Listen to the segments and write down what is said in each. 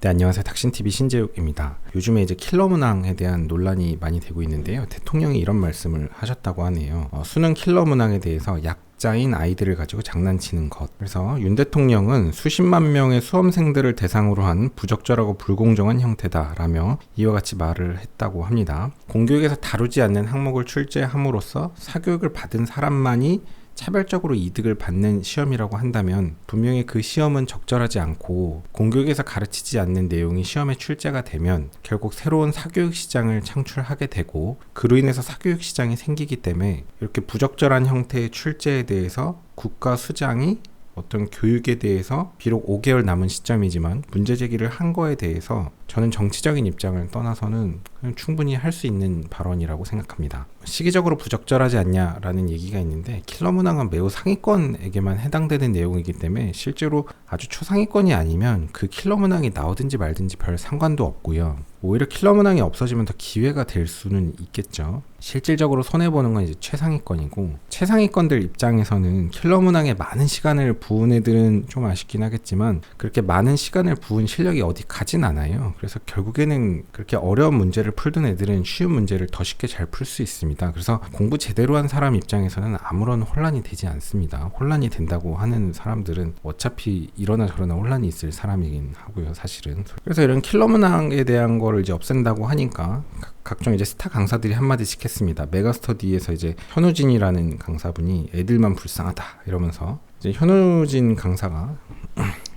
네, 안녕하세요. 닥신TV 신재욱입니다. 요즘에 이제 킬러 문항에 대한 논란이 많이 되고 있는데요. 대통령이 이런 말씀을 하셨다고 하네요. 어, 수능 킬러 문항에 대해서 약 자인 아이들을 가지고 장난치는 것. 그래서 윤 대통령은 수십만 명의 수험생들을 대상으로 한 부적절하고 불공정한 형태다라며 이와 같이 말을 했다고 합니다. 공교육에서 다루지 않는 항목을 출제함으로써 사교육을 받은 사람만이 차별적으로 이득을 받는 시험이라고 한다면 분명히 그 시험은 적절하지 않고 공교육에서 가르치지 않는 내용이 시험에 출제가 되면 결국 새로운 사교육 시장을 창출하게 되고 그로 인해서 사교육 시장이 생기기 때문에 이렇게 부적절한 형태의 출제에 대해서 국가 수장이 어떤 교육에 대해서 비록 5개월 남은 시점이지만 문제 제기를 한 거에 대해서 저는 정치적인 입장을 떠나서는 충분히 할 수 있는 발언이라고 생각합니다. 시기적으로 부적절하지 않냐라는 얘기가 있는데 킬러 문항은 매우 상위권에게만 해당되는 내용이기 때문에 실제로 아주 초상위권이 아니면 그 킬러 문항이 나오든지 말든지 별 상관도 없고요. 오히려 킬러 문항이 없어지면 더 기회가 될 수는 있겠죠. 실질적으로 손해보는 건 이제 최상위권이고 최상위권들 입장에서는 킬러 문항에 많은 시간을 부은 애들은 좀 아쉽긴 하겠지만 그렇게 많은 시간을 부은 실력이 어디 가진 않아요. 그래서 결국에는 그렇게 어려운 문제를 풀던 애들은 쉬운 문제를 더 쉽게 잘 풀 수 있습니다. 그래서 공부 제대로 한 사람 입장에서는 아무런 혼란이 되지 않습니다. 혼란이 된다고 하는 사람들은 어차피 이러나 저러나 혼란이 있을 사람이긴 하고요, 사실은. 그래서 이런 킬러 문항에 대한 거를 이제 없앤다고 하니까 각종 이제 스타 강사들이 한마디씩 했습니다. 메가스터디에서 이제 현우진이라는 강사분이 애들만 불쌍하다 이러면서 이제 현우진 강사가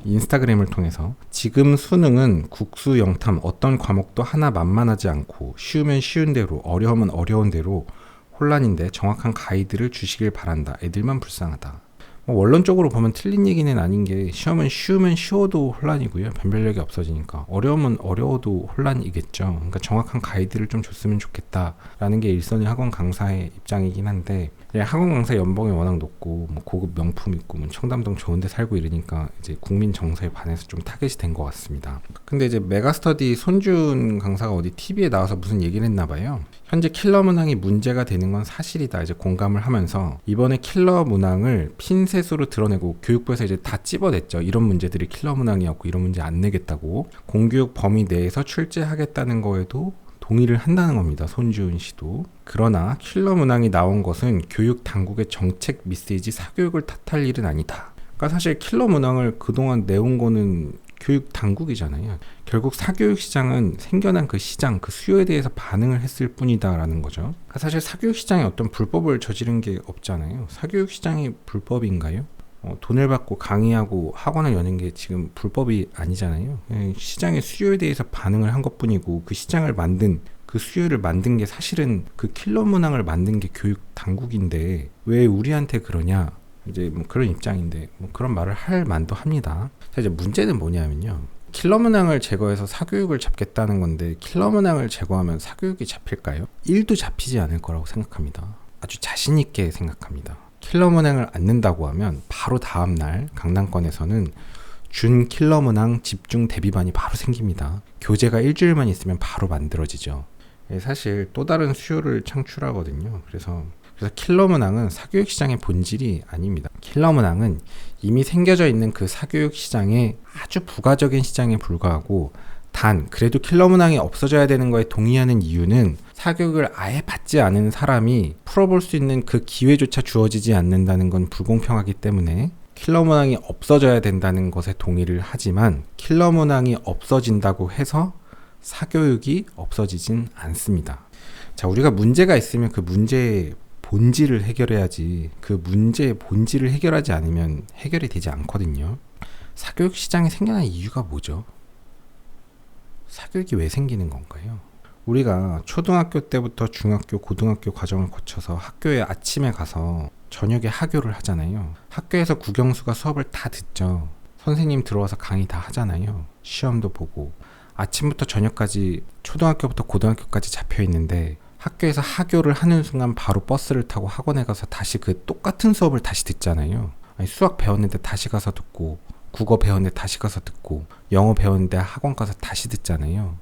인스타그램을 통해서 지금 수능은 국수 영탐 어떤 과목도 하나 만만하지 않고 쉬우면 쉬운 대로 어려우면 어려운 대로 혼란인데 정확한 가이드를 주시길 바란다. 애들만 불쌍하다. 뭐 원론적으로 보면 틀린 얘기는 아닌 게 시험은 쉬우면 쉬워도 혼란이고요. 변별력이 없어지니까 어려우면 어려워도 혼란이겠죠. 그러니까 정확한 가이드를 좀 줬으면 좋겠다라는 게 일선의 학원 강사의 입장이긴 한데 학원 강사 연봉이 워낙 높고 뭐 고급 명품 있고 뭐 청담동 좋은데 살고 이러니까 이제 국민 정서에 반해서 좀 타겟이 된 것 같습니다. 근데 이제 메가스터디 손준 강사가 어디 TV에 나와서 무슨 얘기를 했나 봐요. 현재 킬러 문항이 문제가 되는 건 사실이다. 이제 공감을 하면서 이번에 킬러 문항을 핀셋으로 드러내고 교육부에서 이제 다 찝어냈죠. 이런 문제들이 킬러 문항이었고 이런 문제 안 내겠다고 공교육 범위 내에서 출제하겠다는 거에도 동의를 한다는 겁니다. 손주은 씨도. 그러나 킬러 문항이 나온 것은 교육 당국의 정책 미세지 사교육을 탓할 일은 아니다. 그러니까 사실 킬러 문항을 그동안 내온 거는 교육 당국이잖아요. 결국 사교육 시장은 생겨난 그 시장, 그 수요에 대해서 반응을 했을 뿐이다라는 거죠. 그러니까 사실 사교육 시장에 어떤 불법을 저지른 게 없잖아요. 사교육 시장이 불법인가요? 어, 돈을 받고 강의하고 학원을 여는 게 지금 불법이 아니잖아요. 예, 시장의 수요에 대해서 반응을 한 것뿐이고 그 시장을 만든 그 수요를 만든 게 사실은 그 킬러 문항을 만든 게 교육 당국인데 왜 우리한테 그러냐? 이제 뭐 그런 입장인데 뭐 그런 말을 할 만도 합니다. 자 이제 문제는 뭐냐면요. 킬러 문항을 제거해서 사교육을 잡겠다는 건데 킬러 문항을 제거하면 사교육이 잡힐까요? 1도 잡히지 않을 거라고 생각합니다. 아주 자신 있게 생각합니다. 킬러 문항을 안는다고 하면 바로 다음 날 강남권에서는 준 킬러 문항 집중 대비반이 바로 생깁니다. 교재가 일주일만 있으면 바로 만들어지죠. 예, 사실 또 다른 수요를 창출하거든요. 그래서 그래서 킬러 문항은 사교육 시장의 본질이 아닙니다. 킬러 문항은 이미 생겨져 있는 그 사교육 시장의 아주 부가적인 시장에 불과하고 단 그래도 킬러 문항이 없어져야 되는 거에 동의하는 이유는 사교육을 아예 받지 않은 사람이 풀어볼 수 있는 그 기회조차 주어지지 않는다는 건 불공평하기 때문에 킬러 문항이 없어져야 된다는 것에 동의를 하지만 킬러 문항이 없어진다고 해서 사교육이 없어지진 않습니다. 자, 우리가 문제가 있으면 그 문제의 본질을 해결해야지 그 문제의 본질을 해결하지 않으면 해결이 되지 않거든요. 사교육 시장이 생겨난 이유가 뭐죠? 사교육이 왜 생기는 건가요? 우리가 초등학교 때부터 중학교, 고등학교 과정을 거쳐서 학교에 아침에 가서 저녁에 하교를 하잖아요. 학교에서 국영수가 수업을 다 듣죠. 선생님 들어와서 강의 다 하잖아요. 시험도 보고. 아침부터 저녁까지 초등학교부터 고등학교까지 잡혀 있는데 학교에서 하교를 하는 순간 바로 버스를 타고 학원에 가서 다시 그 똑같은 수업을 다시 듣잖아요. 아니, 수학 배웠는데 다시 가서 듣고 국어 배웠는데 다시 가서 듣고 영어 배웠는데 학원 가서 다시 듣잖아요.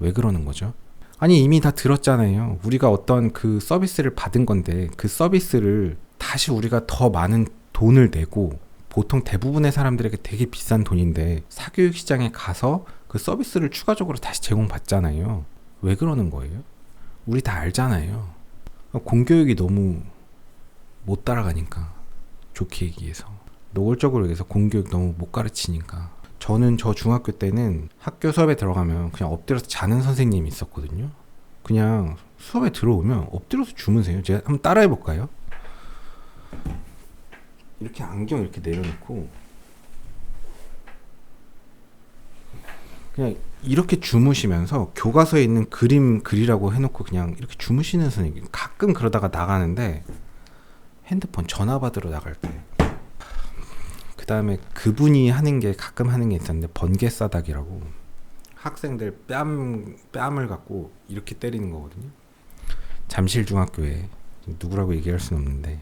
왜 그러는 거죠? 아니 이미 다 들었잖아요. 우리가 어떤 그 서비스를 받은 건데 그 서비스를 다시 우리가 더 많은 돈을 내고 보통 대부분의 사람들에게 되게 비싼 돈인데 사교육 시장에 가서 그 서비스를 추가적으로 다시 제공받잖아요. 왜 그러는 거예요? 우리 다 알잖아요. 공교육이 너무 못 따라가니까 좋게 얘기해서 노골적으로 얘기해서 공교육 너무 못 가르치니까 저는 저 중학교 때는 학교 수업에 들어가면 그냥 엎드려서 자는 선생님이 있었거든요. 그냥 수업에 들어오면 엎드려서 주무세요. 제가 한번 따라해 볼까요? 이렇게 안경 이렇게 내려놓고 그냥 이렇게 주무시면서 교과서에 있는 그림 그리라고 해놓고 그냥 이렇게 주무시는 선생님 가끔 그러다가 나가는데 핸드폰 전화 받으러 나갈 때. 그 다음에 그분이 하는 게 가끔 하는 게 있었는데 번개 싸닥이라고 학생들 뺨 뺨을 갖고 이렇게 때리는 거거든요. 잠실 중학교에 누구라고 얘기할 수는 없는데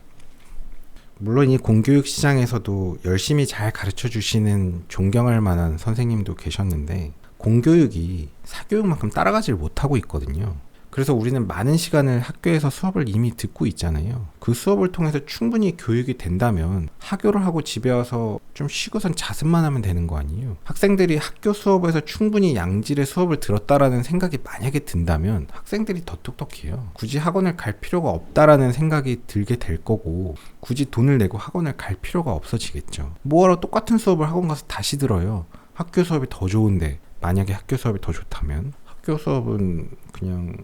물론 이 공교육 시장에서도 열심히 잘 가르쳐 주시는 존경할 만한 선생님도 계셨는데 공교육이 사교육만큼 따라가질 못하고 있거든요. 그래서 우리는 많은 시간을 학교에서 수업을 이미 듣고 있잖아요. 그 수업을 통해서 충분히 교육이 된다면 학교를 하고 집에 와서 좀 쉬고선 자습만 하면 되는 거 아니에요. 학생들이 학교 수업에서 충분히 양질의 수업을 들었다라는 생각이 만약에 든다면 학생들이 더 똑똑해요. 굳이 학원을 갈 필요가 없다라는 생각이 들게 될 거고 굳이 돈을 내고 학원을 갈 필요가 없어지겠죠. 뭐하러 똑같은 수업을 학원 가서 다시 들어요. 학교 수업이 더 좋은데 만약에 학교 수업이 더 좋다면 학교 수업은 그냥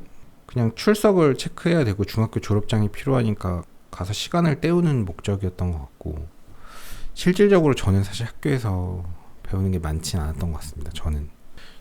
그냥 출석을 체크해야 되고 중학교 졸업장이 필요하니까 가서 시간을 때우는 목적이었던 것 같고 실질적으로 저는 사실 학교에서 배우는 게 많지는 않았던 것 같습니다. 저는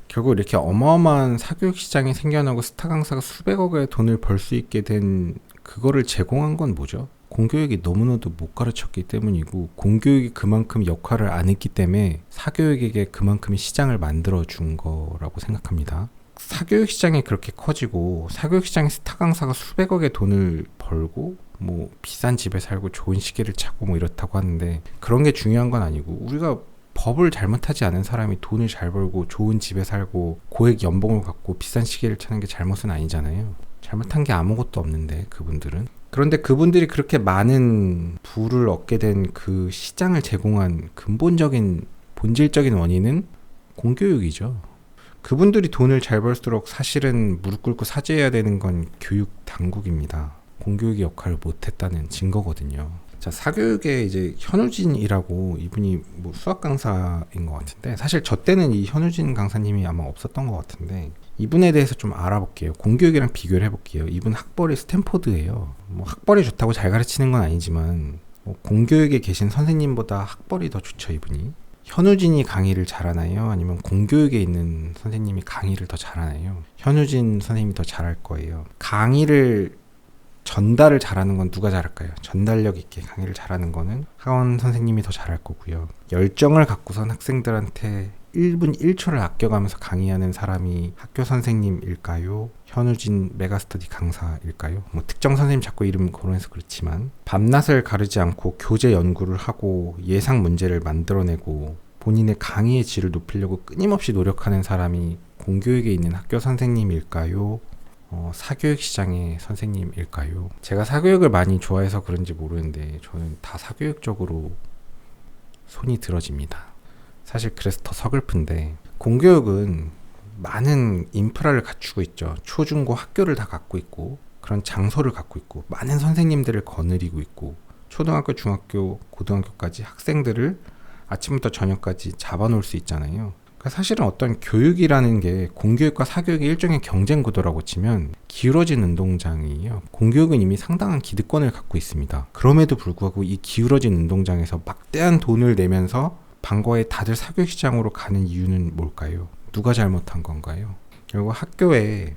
결국 이렇게 어마어마한 사교육 시장이 생겨나고 스타 강사가 수백억의 돈을 벌 수 있게 된 그거를 제공한 건 뭐죠? 공교육이 너무나도 못 가르쳤기 때문이고 공교육이 그만큼 역할을 안 했기 때문에 사교육에게 그만큼의 시장을 만들어 준 거라고 생각합니다. 사교육 시장이 그렇게 커지고 사교육 시장에 스타 강사가 수백억의 돈을 벌고 뭐 비싼 집에 살고 좋은 시계를 차고 뭐 이렇다고 하는데 그런 게 중요한 건 아니고 우리가 법을 잘못하지 않은 사람이 돈을 잘 벌고 좋은 집에 살고 고액 연봉을 갖고 비싼 시계를 차는 게 잘못은 아니잖아요. 잘못한 게 아무것도 없는데 그분들은 그런데 그분들이 그렇게 많은 부를 얻게 된 그 시장을 제공한 근본적인 본질적인 원인은 공교육이죠. 그분들이 돈을 잘 벌수록 사실은 무릎 꿇고 사죄해야 되는 건 교육 당국입니다. 공교육의 역할을 못했다는 증거거든요. 자, 사교육에 이제 현우진이라고 이분이 뭐 수학 강사인 것 같은데 사실 저 때는 이 현우진 강사님이 아마 없었던 것 같은데 이분에 대해서 좀 알아볼게요. 공교육이랑 비교를 해볼게요. 이분 학벌이 스탠포드예요. 뭐 학벌이 좋다고 잘 가르치는 건 아니지만 뭐 공교육에 계신 선생님보다 학벌이 더 좋죠 이분이. 현우진이 강의를 잘하나요? 아니면 공교육에 있는 선생님이 강의를 더 잘하나요? 현우진 선생님이 더 잘할 거예요. 강의를 전달을 잘하는 건 누가 잘할까요? 전달력 있게 강의를 잘하는 거는 학원 선생님이 더 잘할 거고요. 열정을 갖고선 학생들한테 1분 1초를 아껴가면서 강의하는 사람이 학교 선생님일까요? 현우진 메가스터디 강사일까요? 뭐 특정 선생님 자꾸 이름 거론해서 그렇지만 밤낮을 가르지 않고 교재 연구를 하고 예상 문제를 만들어내고 본인의 강의의 질을 높이려고 끊임없이 노력하는 사람이 공교육에 있는 학교 선생님일까요? 어, 사교육 시장의 선생님일까요? 제가 사교육을 많이 좋아해서 그런지 모르는데 저는 다 사교육 적으로 손이 들어집니다. 사실 그래서 더 서글픈데 공교육은 많은 인프라를 갖추고 있죠. 초중고 학교를 다 갖고 있고 그런 장소를 갖고 있고 많은 선생님들을 거느리고 있고 초등학교, 중학교, 고등학교까지 학생들을 아침부터 저녁까지 잡아놓을 수 있잖아요. 그러니까 사실은 어떤 교육이라는 게 공교육과 사교육의 일종의 경쟁 구도라고 치면 기울어진 운동장이에요. 공교육은 이미 상당한 기득권을 갖고 있습니다. 그럼에도 불구하고 이 기울어진 운동장에서 막대한 돈을 내면서 방과에 다들 사교육 시장으로 가는 이유는 뭘까요? 누가 잘못한 건가요? 결국 학교에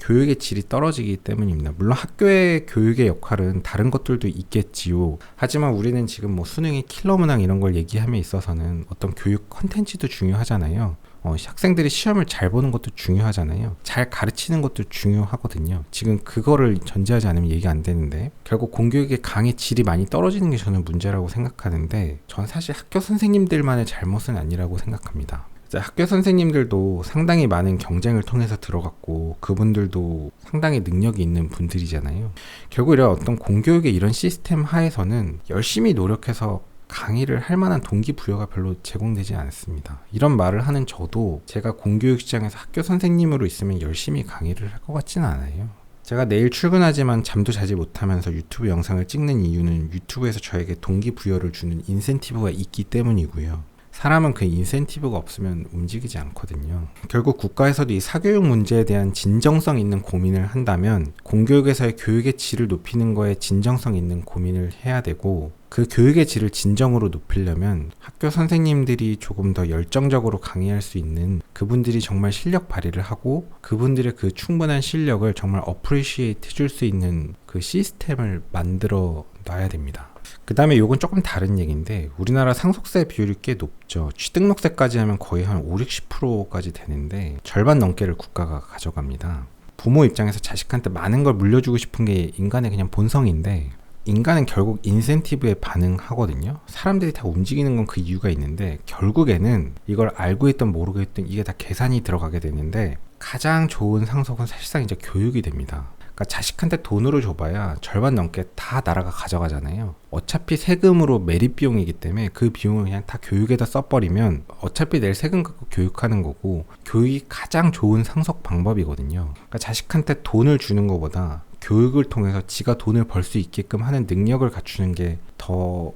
교육의 질이 떨어지기 때문입니다. 물론 학교의 교육의 역할은 다른 것들도 있겠지요. 하지만 우리는 지금 뭐 수능의 킬러 문항 이런 걸 얘기함에 있어서는 어떤 교육 컨텐츠도 중요하잖아요. 어, 학생들이 시험을 잘 보는 것도 중요하잖아요. 잘 가르치는 것도 중요하거든요. 지금 그거를 전제하지 않으면 얘기 안 되는데 결국 공교육의 강의 질이 많이 떨어지는 게 저는 문제라고 생각하는데 전 사실 학교 선생님들만의 잘못은 아니라고 생각합니다. 학교 선생님들도 상당히 많은 경쟁을 통해서 들어갔고 그분들도 상당히 능력이 있는 분들이잖아요. 결국 이런 어떤 공교육의 이런 시스템 하에서는 열심히 노력해서 강의를 할 만한 동기부여가 별로 제공되지 않습니다. 이런 말을 하는 저도 제가 공교육 시장에서 학교 선생님으로 있으면 열심히 강의를 할 것 같지는 않아요. 제가 내일 출근하지만 잠도 자지 못하면서 유튜브 영상을 찍는 이유는 유튜브에서 저에게 동기부여를 주는 인센티브가 있기 때문이고요. 사람은 그 인센티브가 없으면 움직이지 않거든요. 결국 국가에서도 이 사교육 문제에 대한 진정성 있는 고민을 한다면 공교육에서의 교육의 질을 높이는 거에 진정성 있는 고민을 해야 되고 그 교육의 질을 진정으로 높이려면 학교 선생님들이 조금 더 열정적으로 강의할 수 있는 그분들이 정말 실력 발휘를 하고 그분들의 그 충분한 실력을 정말 어프리시에이트 해줄 수 있는 그 시스템을 만들어 놔야 됩니다. 그 다음에 요건 조금 다른 얘기인데 우리나라 상속세 비율이 꽤 높죠. 취등록세까지 하면 거의 한 5, 60%까지 되는데 절반 넘게를 국가가 가져갑니다. 부모 입장에서 자식한테 많은 걸 물려주고 싶은 게 인간의 그냥 본성인데 인간은 결국 인센티브에 반응하거든요. 사람들이 다 움직이는 건 그 이유가 있는데 결국에는 이걸 알고 있든 모르고 있든 이게 다 계산이 들어가게 되는데 가장 좋은 상속은 사실상 이제 교육이 됩니다. 그러니까 자식한테 돈으로 줘봐야 절반 넘게 다 나라가 가져가잖아요. 어차피 세금으로 매립 비용이기 때문에 그 비용을 그냥 다 교육에다 써버리면 어차피 낼 세금 갖고 교육하는 거고 교육이 가장 좋은 상속 방법이거든요. 그러니까 자식한테 돈을 주는 것보다 교육을 통해서 지가 돈을 벌 수 있게끔 하는 능력을 갖추는 게 더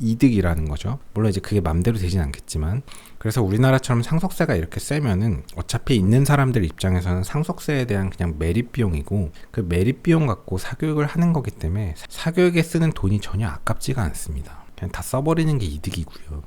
이득이라는 거죠. 물론 이제 그게 맘대로 되진 않겠지만 그래서 우리나라처럼 상속세가 이렇게 세면은 어차피 있는 사람들 입장에서는 상속세에 대한 그냥 매립 비용이고 그 매립 비용 갖고 사교육을 하는 거기 때문에 사교육에 쓰는 돈이 전혀 아깝지가 않습니다. 그냥 다 써버리는 게 이득이고요.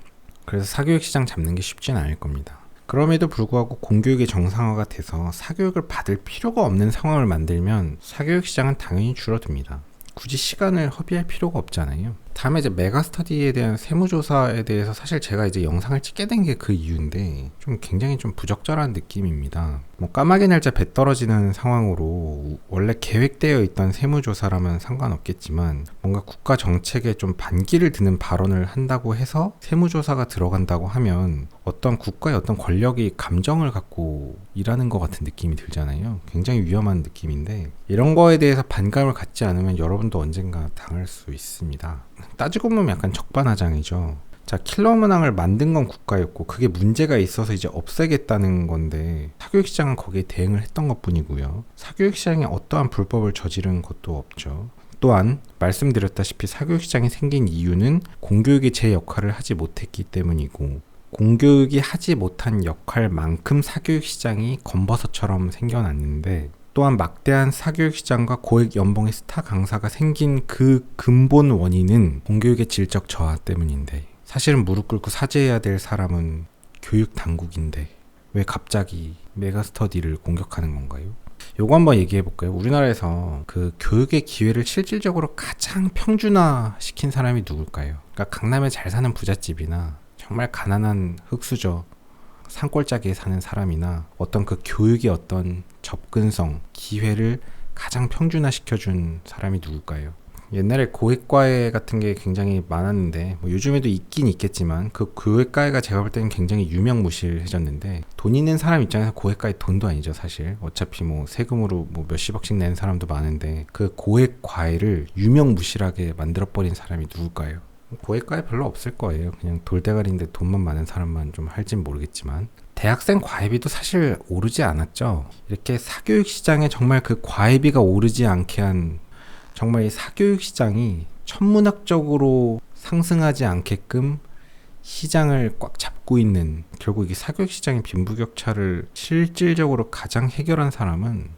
그래서 사교육 시장 잡는 게 쉽진 않을 겁니다. 그럼에도 불구하고 공교육의 정상화가 돼서 사교육을 받을 필요가 없는 상황을 만들면 사교육 시장은 당연히 줄어듭니다. 굳이 시간을 허비할 필요가 없잖아요. 다음에 이제 메가스터디에 대한 세무조사에 대해서 사실 제가 이제 영상을 찍게 된 게 그 이유인데 좀 굉장히 좀 부적절한 느낌입니다. 뭐 까마귀 날짜 배 떨어지는 상황으로 원래 계획되어 있던 세무조사라면 상관없겠지만 뭔가 국가 정책에 좀 반기를 드는 발언을 한다고 해서 세무조사가 들어간다고 하면 어떤 국가의 어떤 권력이 감정을 갖고 일하는 것 같은 느낌이 들잖아요. 굉장히 위험한 느낌인데 이런 거에 대해서 반감을 갖지 않으면 여러분도 언젠가 당할 수 있습니다. 따지고 보면 약간 적반하장이죠. 자, 킬러 문항을 만든 건 국가였고 그게 문제가 있어서 이제 없애겠다는 건데 사교육 시장은 거기에 대응을 했던 것뿐이고요. 사교육 시장에 어떠한 불법을 저지른 것도 없죠. 또한 말씀드렸다시피 사교육 시장이 생긴 이유는 공교육이 제 역할을 하지 못했기 때문이고 공교육이 하지 못한 역할만큼 사교육 시장이 검버섯처럼 생겨났는데 또한 막대한 사교육 시장과 고액 연봉의 스타 강사가 생긴 그 근본 원인은 공교육의 질적 저하 때문인데 사실은 무릎 꿇고 사죄해야 될 사람은 교육 당국인데 왜 갑자기 메가스터디를 공격하는 건가요? 요거 한번 얘기해 볼까요? 우리나라에서 그 교육의 기회를 실질적으로 가장 평준화 시킨 사람이 누굴까요? 그러니까 강남에 잘 사는 부잣집이나 정말 가난한 흙수저 산골짜기에 사는 사람이나 어떤 그 교육의 어떤 접근성, 기회를 가장 평준화 시켜준 사람이 누굴까요? 옛날에 고액과외 같은 게 굉장히 많았는데 뭐 요즘에도 있긴 있겠지만 그 고액과외가 제가 볼 때는 굉장히 유명무실해졌는데 돈 있는 사람 입장에서 고액과외 돈도 아니죠 사실 어차피 뭐 세금으로 뭐 몇십억씩 내는 사람도 많은데 그 고액과외를 유명무실하게 만들어버린 사람이 누굴까요? 고액과외 별로 없을 거예요 그냥 돌대가리인데 돈만 많은 사람만 좀 할진 모르겠지만 대학생 과외비도 사실 오르지 않았죠 이렇게 사교육 시장에 정말 그 과외비가 오르지 않게 한 정말 이 사교육 시장이 천문학적으로 상승하지 않게끔 시장을 꽉 잡고 있는 결국 이 사교육 시장의 빈부격차를 실질적으로 가장 해결한 사람은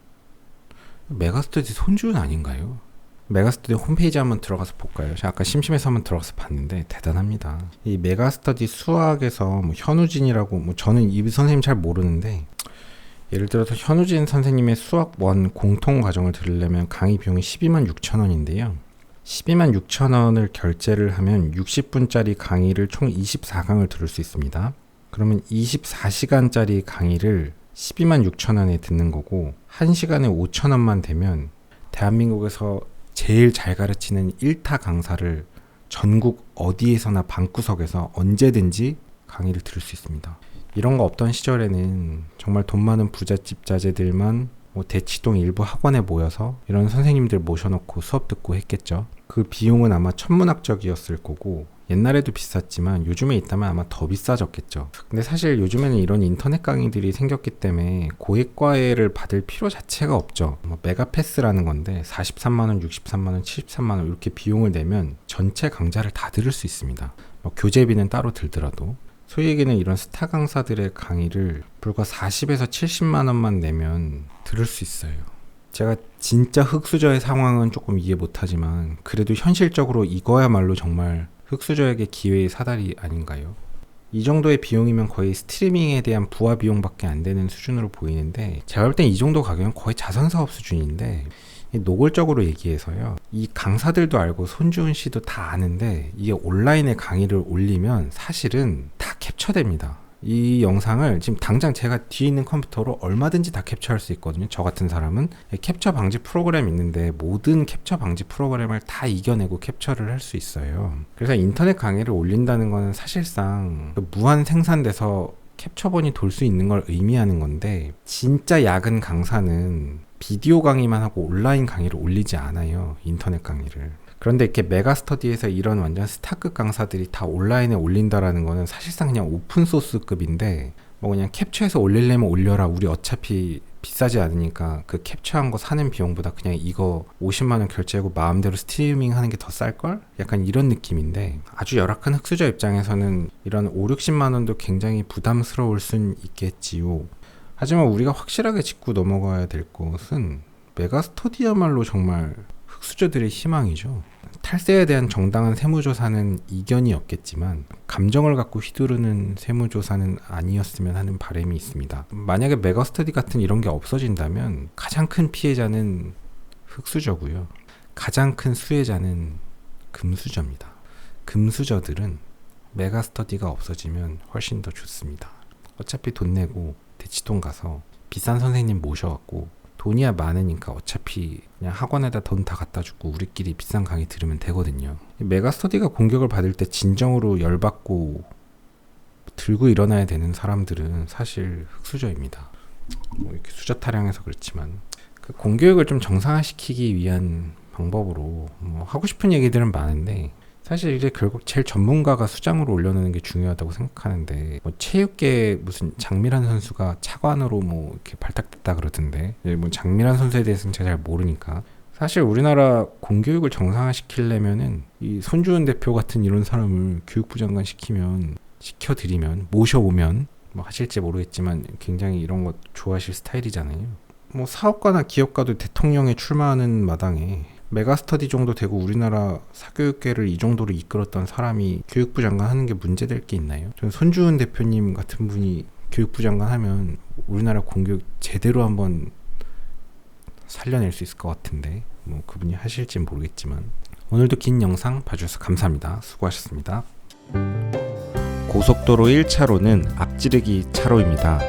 메가스터디 손주은 아닌가요? 메가스터디 홈페이지 한번 들어가서 볼까요? 아까 심심해서 한번 들어가서 봤는데 대단합니다. 이 메가스터디 수학에서 뭐 현우진이라고 뭐 저는 이 선생님 잘 모르는데 예를 들어서 현우진 선생님의 수학 원 공통 과정을 들으려면 강의 비용이 12만 6천 원인데요. 12만 6천 원을 결제를 하면 60분짜리 강의를 총 24강을 들을 수 있습니다. 그러면 24시간짜리 강의를 12만 6천 원에 듣는 거고 1시간에 5천 원만 되면 대한민국에서 제일 잘 가르치는 1타 강사를 전국 어디에서나 방구석에서 언제든지 강의를 들을 수 있습니다. 이런 거 없던 시절에는 정말 돈 많은 부잣집 자제들만 뭐 대치동 일부 학원에 모여서 이런 선생님들 모셔놓고 수업 듣고 했겠죠. 그 비용은 아마 천문학적이었을 거고 옛날에도 비쌌지만 요즘에 있다면 아마 더 비싸졌겠죠. 근데 사실 요즘에는 이런 인터넷 강의들이 생겼기 때문에 고액과외를 받을 필요 자체가 없죠. 뭐 메가패스라는 건데 43만 원, 63만 원, 73만 원 이렇게 비용을 내면 전체 강좌를 다 들을 수 있습니다. 뭐 교재비는 따로 들더라도 소위 얘기는 이런 스타 강사들의 강의를 불과 40에서 70만 원만 내면 들을 수 있어요. 제가 진짜 흑수저의 상황은 조금 이해 못하지만 그래도 현실적으로 이거야말로 정말 흑수저에게 기회의 사다리 아닌가요? 이 정도의 비용이면 거의 스트리밍에 대한 부하 비용밖에 안 되는 수준으로 보이는데 제가 볼 땐 이 정도 가격은 거의 자선사업 수준인데 이 노골적으로 얘기해서요. 이 강사들도 알고 손주은 씨도 다 아는데 이게 온라인에 강의를 올리면 사실은 다 캡처됩니다. 이 영상을 지금 당장 제가 뒤에 있는 컴퓨터로 얼마든지 다 캡처할 수 있거든요. 저 같은 사람은 캡처 방지 프로그램 있는데 모든 캡처 방지 프로그램을 다 이겨내고 캡처를 할 수 있어요. 그래서 인터넷 강의를 올린다는 거는 사실상 그 무한 생산돼서 캡처본이 돌 수 있는 걸 의미하는 건데 진짜 야근 강사는 비디오 강의만 하고 온라인 강의를 올리지 않아요. 인터넷 강의를. 그런데 이렇게 메가스터디에서 이런 완전 스타급 강사들이 다 온라인에 올린다라는 거는 사실상 그냥 오픈 소스급인데 뭐 그냥 캡처해서 올리려면 올려라. 우리 어차피 비싸지 않으니까 그 캡처한 거 사는 비용보다 그냥 이거 50만 원 결제하고 마음대로 스트리밍 하는 게 더 쌀 걸? 약간 이런 느낌인데 아주 열악한 흑수저 입장에서는 이런 5, 60만 원도 굉장히 부담스러울 순 있겠지요. 하지만 우리가 확실하게 짚고 넘어가야 될 것은 메가스터디야말로 정말 흑수저들의 희망이죠. 탈세에 대한 정당한 세무조사는 이견이 없겠지만 감정을 갖고 휘두르는 세무조사는 아니었으면 하는 바람이 있습니다. 만약에 메가스터디 같은 이런 게 없어진다면 가장 큰 피해자는 흑수저고요. 가장 큰 수혜자는 금수저입니다. 금수저들은 메가스터디가 없어지면 훨씬 더 좋습니다. 어차피 돈 내고 대치동 가서 비싼 선생님 모셔갖고 돈이야 많으니까 어차피 그냥 학원에다 돈 다 갖다 주고 우리끼리 비싼 강의 들으면 되거든요. 메가스터디가 공격을 받을 때 진정으로 열받고 들고 일어나야 되는 사람들은 사실 흑수저입니다. 뭐 이렇게 수저 타령해서 그렇지만 그 공교육을 좀 정상화시키기 위한 방법으로 뭐 하고 싶은 얘기들은 많은데 사실 이제 결국 제일 전문가가 수장으로 올려놓는 게 중요하다고 생각하는데 뭐 체육계 무슨 장미란 선수가 차관으로 뭐 이렇게 발탁됐다 그러던데 뭐 장미란 선수에 대해서는 제가 잘 모르니까 사실 우리나라 공교육을 정상화시키려면은 이 손주은 대표 같은 이런 사람을 교육부 장관 시키면 시켜드리면 모셔오면 뭐 하실지 모르겠지만 굉장히 이런 거 좋아하실 스타일이잖아요. 뭐 사업가나 기업가도 대통령에 출마하는 마당에 메가스터디 정도 되고 우리나라 사교육계를 이 정도로 이끌었던 사람이 교육부 장관 하는 게 문제될 게 있나요? 저는 손주은 대표님 같은 분이 교육부 장관 하면 우리나라 공교육 제대로 한번 살려낼 수 있을 것 같은데 뭐 그분이 하실진 모르겠지만 오늘도 긴 영상 봐주셔서 감사합니다. 수고하셨습니다. 고속도로 1차로는 앞지르기 차로입니다.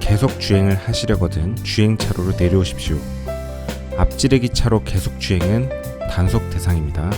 계속 주행을 하시려거든 주행 차로로 내려오십시오. 앞지르기 차로 계속 주행은 단속 대상입니다.